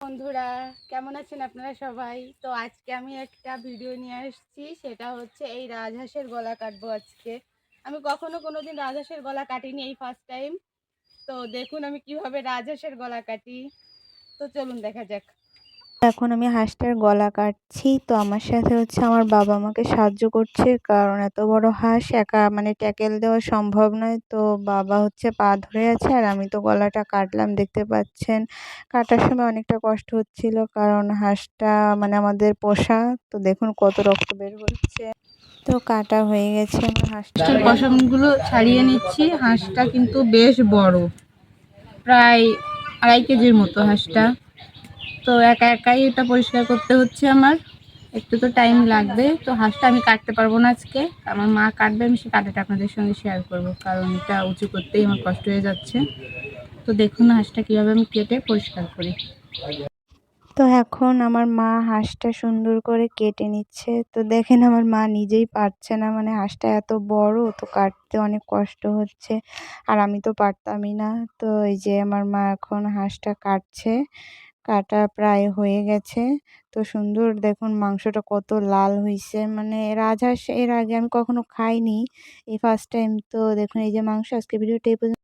বন্ধুরা, কেমন আছেন আপনারা সবাই? তো আজকে আমি একটা ভিডিও নিয়ে আসছি সেটা হচ্ছে এই রাজহাঁসের গলা কাটবো আজকে। আমি কখনো দিন রাজহাঁসের গলা কাটিনি এই ফার্স্ট টাইম তো দেখুন আমি কীভাবে রাজহাঁসের গলা কাটি। তো চলুন দেখা যাক। এখন আমি হাঁসটার গলা কাটছি, তো আমার সাথে হচ্ছে আমার বাবা আমাকে সাহায্য করছে, কারণ এত বড় হাঁস একা মানে ট্যাকেল দেওয়া সম্ভব নয়। তো বাবা হচ্ছে পা ধরে আছে আর আমি তো গলাটা কাটলাম, দেখতে পাচ্ছেন। কাটার সময় অনেকটা কষ্ট হচ্ছিল, কারণ হাঁসটা মানে আমাদের পোষা, তো দেখুন কত রক্ত বের হচ্ছে। তো কাটা হয়ে গেছে আমার হাঁসটা। পশমগুলো ছাড়িয়ে নিচ্ছি, হাঁসটা কিন্তু বেশ বড়, প্রায় আড়াই কেজির মতো হাঁসটা। তো একা একাই এটা পরিষ্কার করতে হচ্ছে আমার। একটু তো টাইম লাগবে, তো হাঁসটা আমি কাটতে পারব না আজকে। আমার মা কাটবে, আমি সে কাটাটা আপনাদের সঙ্গে শেয়ার করব, কারণ এটা উঁচু করতেই আমার কষ্ট হয়ে যাচ্ছে। তো দেখুন হাঁসটা কীভাবে আমি কেটে পরিষ্কার করি। তো এখন আমার মা হাঁসটা সুন্দর করে কেটে নিচ্ছে। তো দেখেন আমার মা নিজেই পারছে না মানে হাঁসটা এত বড়, তো কাটতে অনেক কষ্ট হচ্ছে। আর আমি তো পারতামই না। তো এই যে আমার মা এখন হাঁসটা কাটছে। কাটা প্রায় হয়ে গেছে। তো সুন্দর দেখুন মাংসটা কত লাল হয়েছে মানে রাজহাঁস এর আগে আমি কখনো খাইনি। এই ফার্স্ট টাইম তো দেখুন এই যে মাংস, আজকে ভিডিওটা